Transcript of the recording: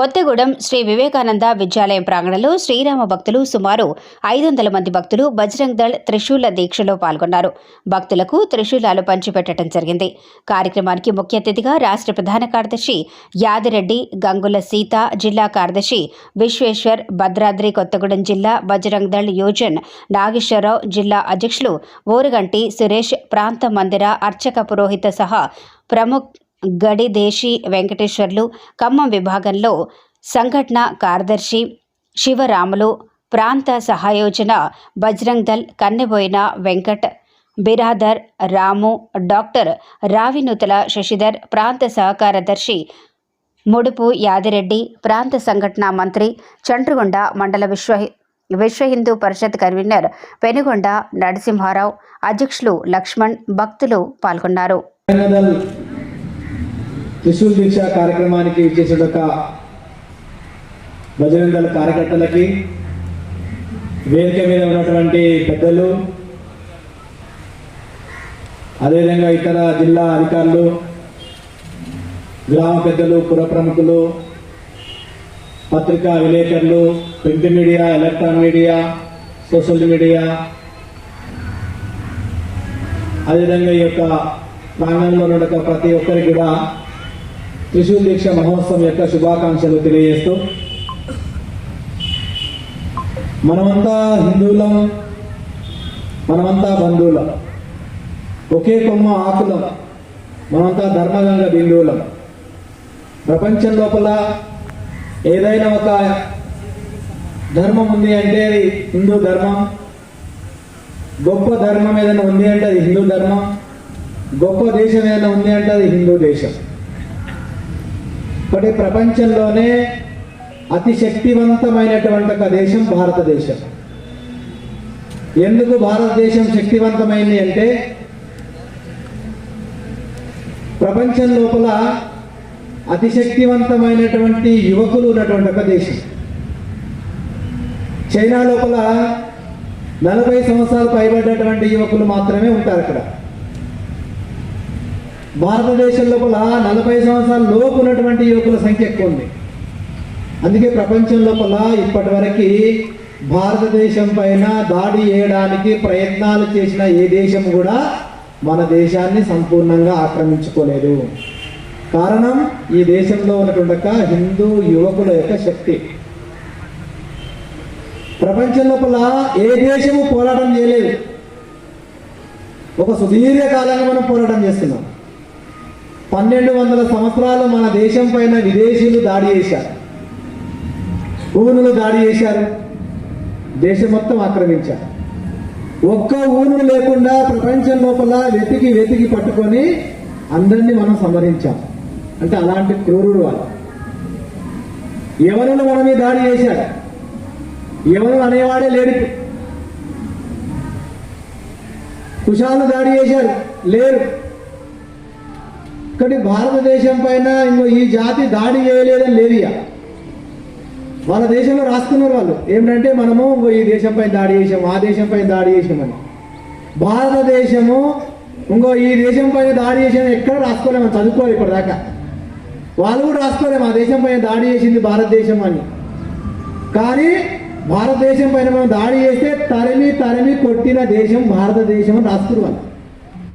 కొత్తగూడెం శ్రీ వివేకానంద విద్యాలయం ప్రాంగణంలో శ్రీరామ భక్తులు సుమారు ఐదు వందల మంది భక్తులు బజరంగ్ దళ్ త్రిశూల దీక్షలో పాల్గొన్నారు. భక్తులకు త్రిశూలాలు పంచిపెట్టడం జరిగింది. కార్యక్రమానికి ముఖ్య అతిథిగా రాష్ట్ర ప్రధాన కార్యదర్శి యాదిరెడ్డి గంగుల సీత జిల్లా కార్యదర్శి విశ్వేశ్వర్ భద్రాద్రి కొత్తగూడెం జిల్లా బజరంగ్ దళ్ యోజన్ నాగేశ్వరరావు జిల్లా అధ్యక్షులు ఓరుగంటి సురేష్ ప్రాంత మందిర అర్చక పురోహిత సహా ప్రముఖ్ గడిదేశి వెంకటేశ్వర్లు ఖమ్మం విభాగంలో సంఘటన కార్యదర్శి శివరాములు ప్రాంత సహాయోజన బజరంగ్ దల్ కన్నెబోయిన వెంకట్ బిరాదర్ రాము డాక్టర్ రావినూతల శశిధర్ ప్రాంత సహకారదర్శి ముడుపు యాదిరెడ్డి ప్రాంత సంఘటన మంత్రి చండ్రగొండ మండల విశ్వ విశ్వ హిందూ పరిషత్ కన్వీనర్ పెనుగొండ నరసింహారావు అధ్యక్షులు లక్ష్మణ్ భక్తులు పాల్గొన్నారు. త్రిశూల్ దీక్ష కార్యక్రమానికి చేసిన ఒక బజరంగ దళ కార్యకర్తలకి వేదిక మీద ఉన్నటువంటి పెద్దలు అదేవిధంగా ఇతర జిల్లా అధికారులు గ్రామ పెద్దలు పుర ప్రముఖులు పత్రికా విలేకరులు print media electronic media social media అదేవిధంగా ఈ యొక్క ప్రాంగణంలో ఉన్న ప్రతి ఒక్కరికి కూడా త్రిశూల్ దీక్ష మహోత్సవం యొక్క శుభాకాంక్షలు తెలియజేస్తూ మనమంతా హిందువులం మనమంతా బంధువులం ఒకే కొమ్మ ఆకులం మనమంతా ధర్మగంగ బిందువులం. ప్రపంచం లోపల ఏదైనా ఒక ధర్మం ఉంది అంటే అది హిందూ ధర్మం గొప్ప ధర్మం ఏదైనా ఉంది అంటే అది హిందూ ధర్మం గొప్ప దేశం ఏదైనా ఉంది అంటే అది హిందూ దేశం. ఒకటి ప్రపంచంలోనే అతి శక్తివంతమైనటువంటి ఒక దేశం భారతదేశం. ఎందుకు భారతదేశం శక్తివంతమైంది అంటే ప్రపంచం లోపల అతి శక్తివంతమైనటువంటి యువకులు ఉన్నటువంటి ఒక దేశం. చైనా లోపల నలభై సంవత్సరాలు పైబడ్డటువంటి యువకులు మాత్రమే ఉంటారు అక్కడ. భారతదేశం లోపల నలభై సంవత్సరాల లోపు ఉన్నటువంటి యువకుల సంఖ్య ఎక్కువ ఉంది. అందుకే ప్రపంచం లోపల ఇప్పటి వరకు భారతదేశం పైన దాడి చేయడానికి ప్రయత్నాలు చేసిన ఏ దేశం కూడా మన దేశాన్ని సంపూర్ణంగా ఆక్రమించుకోలేదు. కారణం ఈ దేశంలో ఉన్నటువంటి హిందూ యువకుల యొక్క శక్తి. ప్రపంచం లోపల ఏ దేశము పోరాటం చేయలేదు. ఒక సుదీర్ఘ కాలంగా మనం పోరాటం చేస్తున్నాం. పన్నెండు వందల సంవత్సరాలు మన దేశం పైన విదేశీయులు దాడి చేశారు. ఊనులు దాడి చేశారు. దేశం మొత్తం ఆక్రమించారు. ఒక్క ఊను లేకుండా ప్రపంచం లోపల వెతికి వెతికి పట్టుకొని అందరినీ మనం సంహరించాం. అంటే అలాంటి క్రూరుడు వాళ్ళు. ఎవరిని మన మీద దాడి చేశారు. ఎవరు అనేవాడే లేడు కుషాలు దాడి చేశారు. లేరు. కానీ భారతదేశం పైన ఇంకో ఈ జాతి దాడి చేయలేదని లేదు ఇక వాళ్ళ దేశంలో రాస్తున్నారు వాళ్ళు. ఏమిటంటే మనము ఇంకో ఈ దేశంపై దాడి చేసాము ఆ దేశంపై దాడి చేసామని. భారతదేశము ఇంకో ఈ దేశం పైన దాడి చేసాం ఎక్కడ రాసుకోలేము చదువుకోవాలి ఇప్పటిదాకా. వాళ్ళు కూడా రాసుకోలేము ఆ దేశం పైన దాడి చేసింది భారతదేశం అని. కానీ భారతదేశం పైన మనం దాడి చేస్తే తరిమి తరిమి కొట్టిన దేశం భారతదేశం అని రాసుకున్నారు వాళ్ళు.